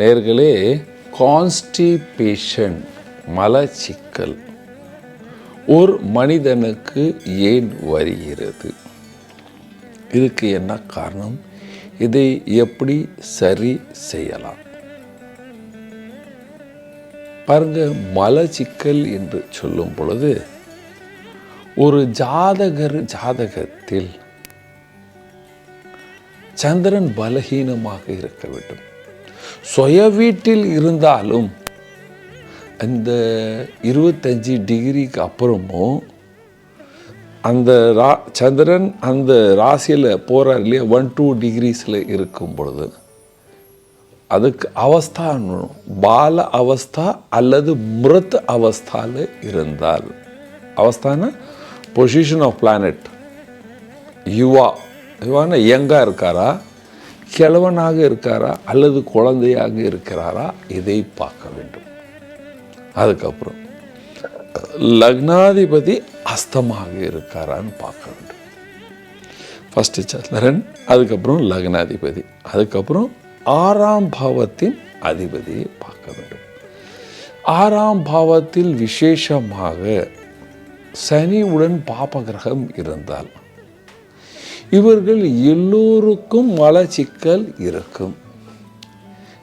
நேர்களே கான்ஸ்டிபேஷன் மலச்சிக்கல். ஒரு மனிதனுக்கு ஏன் வருகிறது? இதுக்கு என்ன காரணம்? இதை எப்படி சரி செய்யலாம்? பாருங்க மலச்சிக்கல் என்று சொல்லும் பொழுது ஒரு ஜாதகர் ஜாதகத்தில் சந்திரன் பலகீனமாக இருக்க வேண்டும். சுய வீட்டில் இருந்தாலும் அந்த இருபத்தஞ்சி டிகிரிக்கு அப்புறமும் அந்த ரா சந்திரன் அந்த ராசியில் போகிறார் இல்லையா? ஒன் டூ டிகிரிஸில் இருக்கும் பொழுது. அதுக்கு அவஸ்தா பால அவஸ்தா அல்லது மிருத் அவஸ்தாவில் இருந்தால். அவஸ்தான? பொசிஷன் ஆஃப் பிளானட் யுவா யுவான யங்காக இருக்காரா? கிழவனாக இருக்காரா அல்லது குழந்தையாக இருக்கிறாரா? இதை பார்க்க வேண்டும். அதுக்கப்புறம் லக்னாதிபதி அஸ்தமாக இருக்காரான்னு பார்க்க வேண்டும். ஃபஸ்ட்டு சந்திரன் அதுக்கப்புறம் லக்னாதிபதி அதுக்கப்புறம் ஆறாம் பாவத்தின் அதிபதியை பார்க்க வேண்டும். ஆறாம் பாவத்தில் விசேஷமாக சனியுடன் பாபகிரகம் இருந்தால் இவர்கள் எல்லோருக்கும் மலச்சிக்கல் இருக்கும்.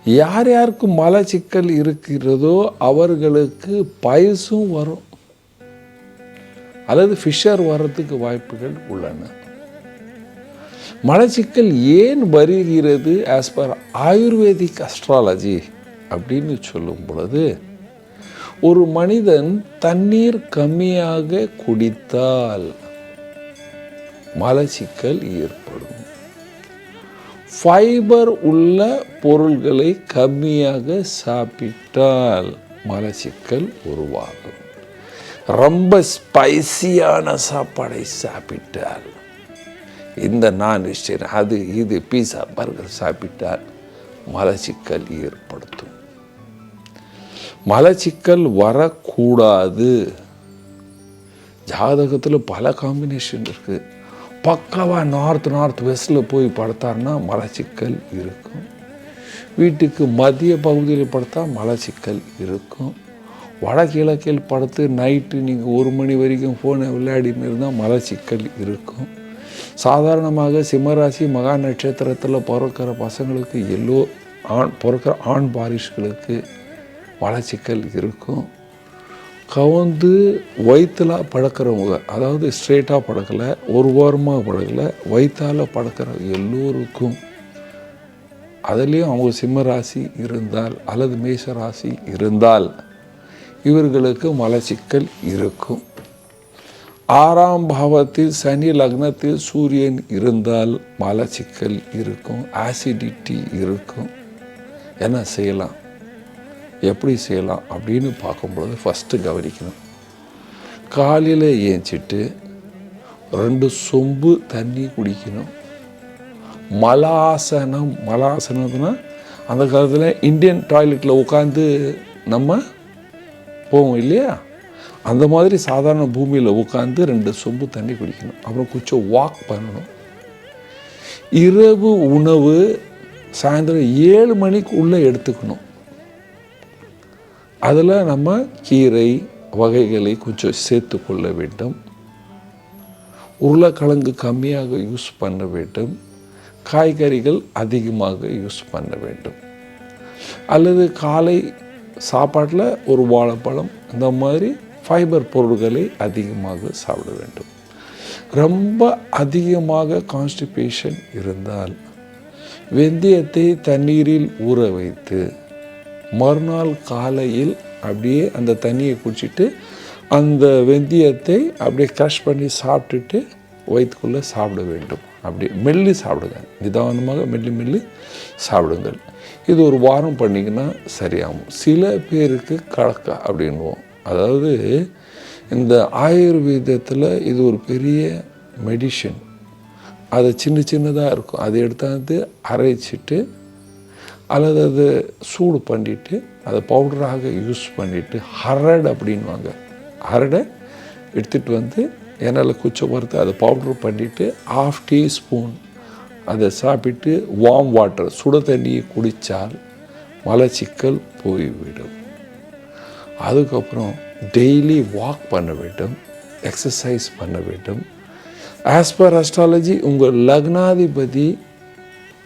யார் யாருக்கு மலச்சிக்கல் இருக்கிறதோ அவர்களுக்கு பயசும் வரும். அல்லது ஃபிஷர் வர்றதுக்கு வாய்ப்புகள் உள்ளன. மலச்சிக்கல் ஏன் வருகிறது? ஆஸ் பர் ஆயுர்வேதிக் அஸ்ட்ராலஜி அப்படின்னு சொல்லும் பொழுது ஒரு மனிதன் தண்ணீர் கம்மியாக குடித்தால் மலச்சிக்கல் ஏற்படும். ஃபைபர் உள்ள பொருள்களை கம்மியாக சாப்பிட்டால் மலச்சிக்கல் உருவாகும். ரொம்ப ஸ்பைசியான சாப்பாடை சாப்பிட்டால் இந்த நான் வெஜிடேரியன் அது இது பீஸா பர்கர் சாப்பிட்டால் மலச்சிக்கல் ஏற்படுத்தும். மலச்சிக்கல் வரக்கூடாது. ஜாதகத்தில் பல காம்பினேஷன் இருக்குது பக்காவாக நார்த் நார்த் வெஸ்டில் போய் படுத்தாருன்னா மலச்சிக்கல் இருக்கும். வீட்டுக்கு மத்திய பகுதியில் படுத்தா மலச்சிக்கல் இருக்கும். வடகிழக்கில் படுத்து நைட்டு நீங்கள் ஒரு மணி வரைக்கும் ஃபோனை விளையாடின்னு இருந்தால் மலச்சிக்கல் இருக்கும். சாதாரணமாக சிம்மராசி மகா நட்சத்திரத்தில் பிறக்கிற பசங்களுக்கு எல்லோ ஆண் பிறக்கிற ஆண் பாரிஷ்களுக்கு மலச்சிக்கல் இருக்கும். கவுந்து வயிற்றுல பழக்கிறவங்க அதாவது ஸ்ட்ரெயிட்டாக பழக்கலை ஒரு வாரமாக பழக்கலை வயிற்றால் பழக்கிற எல்லோருக்கும் அதுலேயும் அவங்க சிம்ம ராசி இருந்தால் அல்லது மேஷ ராசி இருந்தால் இவர்களுக்கு மலச்சிக்கல் இருக்கும். ஆறாம் பாவத்தில் சனி லக்னத்தில் சூரியன் இருந்தால் மலச்சிக்கல் இருக்கும் ஆசிடிட்டி இருக்கும். என்ன செய்யலாம்? எப்படி செய்யலாம் அப்படின்னு பார்க்கும்பொழுது ஃபஸ்ட்டு கவனிக்கணும். காலையில் ஏஞ்சிட்டு ரெண்டு சொம்பு தண்ணி குடிக்கணும். மலாசனம் மலாசனம்னா அந்த காலத்தில் இந்தியன் டாய்லெட்டில் உட்காந்து நம்ம போவோம் இல்லையா? அந்த மாதிரி சாதாரண பூமியில் உட்காந்து ரெண்டு சொம்பு தண்ணி குடிக்கணும். அப்புறம் கொஞ்சம் வாக் பண்ணணும். இரவு உணவு சாயந்தரம் ஏழு மணிக்கு உள்ளே எடுத்துக்கணும். அதில் நம்ம கீரை வகைகளை கொஞ்சம் சேர்த்து கொள்ள வேண்டும். உருளைக்கிழங்கு கம்மியாக யூஸ் பண்ண வேண்டும். காய்கறிகள் அதிகமாக யூஸ் பண்ண வேண்டும். அல்லது காலை சாப்பாட்டில் ஒரு வாழைப்பழம் இந்த மாதிரி ஃபைபர் பொருட்களை அதிகமாக சாப்பிட வேண்டும். ரொம்ப அதிகமாக கான்ஸ்டிபேஷன் இருந்தால் வெந்தயத்தை தண்ணீரில் ஊற வைத்து மறுநாள் காலையில் அப்படியே அந்த தண்ணியை குடிச்சிட்டு அந்த வெந்தயத்தை அப்படியே க்ரஷ் பண்ணி சாப்பிட்டுட்டு வயிற்றுக்குள்ளே சாப்பிட வேண்டும். அப்படி மெல்லி சாப்பிடுங்க. நிதானமாக மெல்லி மெல்லி சாப்பிடுங்கள். இது ஒரு வாரம் பண்ணிங்கன்னா சரியாகும். சில பேருக்கு கலக்கா அப்படின்வோம் அதாவது இந்த ஆயுர்வேதத்தில் இது ஒரு பெரிய மெடிஷன் அதை சின்ன சின்னதாக இருக்கும். அதை எடுத்தாந்து அரைச்சிட்டு அல்லது அதை சூடு பண்ணிவிட்டு அதை பவுடராக யூஸ் பண்ணிவிட்டு ஹரட் அப்படின்வாங்க. ஹரடை எடுத்துகிட்டு வந்து எண்ணெயில் குச்சை வறுத்து அதை பவுட்ரு பண்ணிவிட்டு ஆஃப் டீஸ்பூன் அதை சாப்பிட்டு வார்ம் வாட்டர் சுட தண்ணியை குடித்தால் மலச்சிக்கல் போய்விடும். அதுக்கப்புறம் டெய்லி வாக் பண்ண வேண்டும் எக்ஸசைஸ் பண்ண வேண்டும். ஆஸ் பர் அஸ்ட்ராலஜி உங்கள் லக்னாதிபதி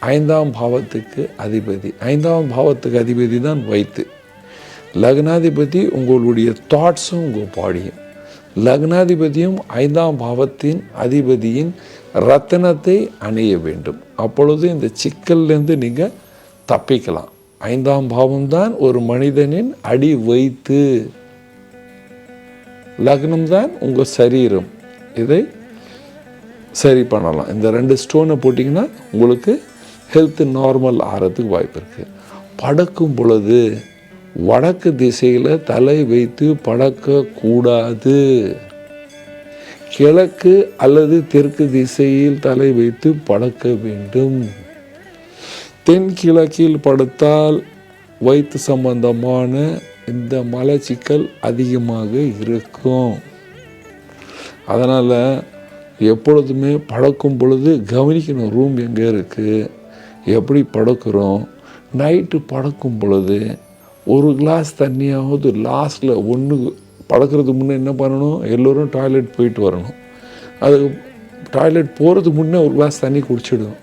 ஐந்தாம் பாவத்துக்கு அதிபதி. ஐந்தாம் பாவத்துக்கு அதிபதி தான் வைத்து. லக்னாதிபதி உங்களுடைய தாட்ஸும் உங்கள் பாடியும் லக்னாதிபதியும் ஐந்தாம் பாவத்தின் அதிபதியின் ரத்தனத்தை அணிய வேண்டும். அப்பொழுது இந்த சிக்கல்லேருந்து நீங்கள் தப்பிக்கலாம். ஐந்தாம் பாவம்தான் ஒரு மனிதனின் அடி வைத்து. லக்னம் தான் உங்கள் சரீரம். இதை சரி பண்ணலாம். இந்த ரெண்டு ஸ்டோனை போட்டிங்கன்னா உங்களுக்கு ஹெல்த்து நார்மல் ஆகிறதுக்கு வாய்ப்பு இருக்குது படக்கும் பொழுது வடக்கு திசையில் தலை வைத்து படக்கக்கூடாது. கிழக்கு அல்லது தெற்கு திசையில் தலை வைத்து படக்க வேண்டும். தென்கிழக்கில் படுத்தால் வயிற்று சம்பந்தமான இந்த மலச்சிக்கல் அதிகமாக இருக்கும். அதனால் எப்பொழுதுமே படக்கும் பொழுது கவனிக்கணும் ரூம் எங்கே இருக்குது எப்படி படுக்கிறோம்? நைட்டு படுக்கும் பொழுது ஒரு கிளாஸ் தண்ணியாவது லாஸ்ட்டில் ஒன்று படுக்கிறதுக்கு முன்னே என்ன பண்ணணும்? எல்லோரும் டாய்லெட் போயிட்டு வரணும். அது டாய்லெட் போகிறதுக்கு முன்னே ஒரு கிளாஸ் தண்ணி குடிச்சிடணும்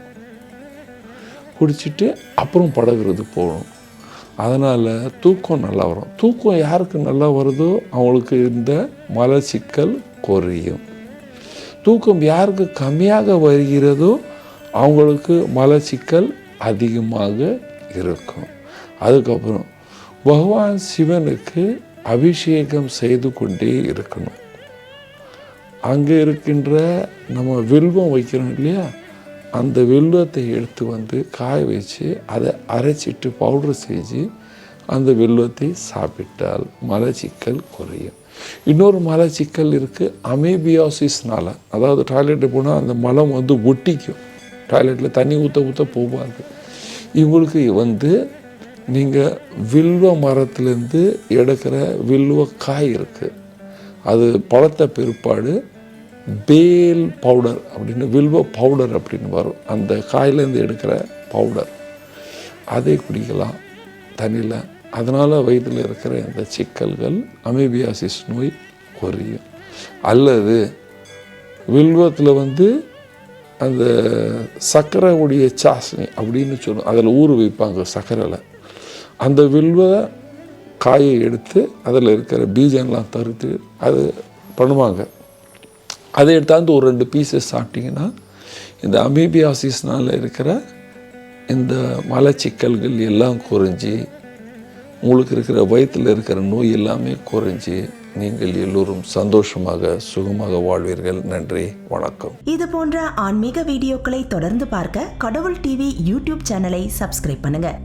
குடிச்சிட்டு அப்புறம் படகுறது போகணும். அதனால் தூக்கம் நல்லா வரும். தூக்கம் யாருக்கு நல்லா வருதோ அவங்களுக்கு இந்த மலச்சிக்கல் குறையும். தூக்கம் யாருக்கு கம்மியாக வருகிறதோ அவங்களுக்கு மலச்சிக்கல் அதிகமாக இருக்கும். அதுக்கப்புறம் பகவான் சிவனுக்கு அபிஷேகம் செய்து கொண்டே இருக்கணும். அங்கே இருக்கின்ற நம்ம வில்வம் வைக்கிறோம் இல்லையா? அந்த வில்வத்தை எடுத்து வந்து காய வச்சு அதை அரைச்சிட்டு பவுடர் செஞ்சு அந்த வில்வத்தை சாப்பிட்டால் மலச்சிக்கல் குறையும். இன்னொரு மலச்சிக்கல் இருக்குது அமேபியாசிஸ்னால் அதாவது டாய்லெட்டு போனால் அந்த மலம் வந்து ஒட்டிக்கும். டாய்லெட்டில் தண்ணி ஊற்ற ஊற்ற போகாது இவங்களுக்கு வந்து நீங்கள் வில்வ மரத்துலேருந்து எடுக்கிற வில்வ காய் இருக்குது அது பழத்த பிற்பாடு பேல் பவுடர் அப்படின்னு வில்வ பவுடர் அப்படின்னு வரும். அந்த காயிலேருந்து எடுக்கிற பவுடர். அதை குடிக்கலாம் தண்ணியில். அதனால் வயிற்றில் இருக்கிற இந்த சிக்கல்கள் அமேபியாசிஸ் நோய் குறையும். அல்லது வில்வத்தில் வந்து அந்த சர்க்கரை உடைய சாஸ்னி அப்படின்னு சொல்லணும் அதில் ஊற வைப்பாங்க சர்க்கரையில். அந்த வில்வ காயை எடுத்து அதில் இருக்கிற பீஜம்லாம் தருத்து அது பண்ணுவாங்க. அதை எடுத்தாந்து ஒரு ரெண்டு பீசஸ் சாப்பிட்டிங்கன்னா இந்த அமீபியாசிஸ்னால் இருக்கிற இந்த மலச்சிக்கல்கள் எல்லாம் குறைஞ்சி உங்களுக்கு இருக்கிற வயத்தில் இருக்கிற நோய் எல்லாமே குறைஞ்சி நீங்கள் எல்லோரும் சந்தோஷமாக சுகமாக வாழ்வீர்கள். நன்றி வணக்கம். இது போன்ற ஆன்மீக வீடியோக்களை தொடர்ந்து பார்க்க கடவுள் டிவி யூடியூப் சேனலை சப்ஸ்கிரைப் பண்ணுங்க.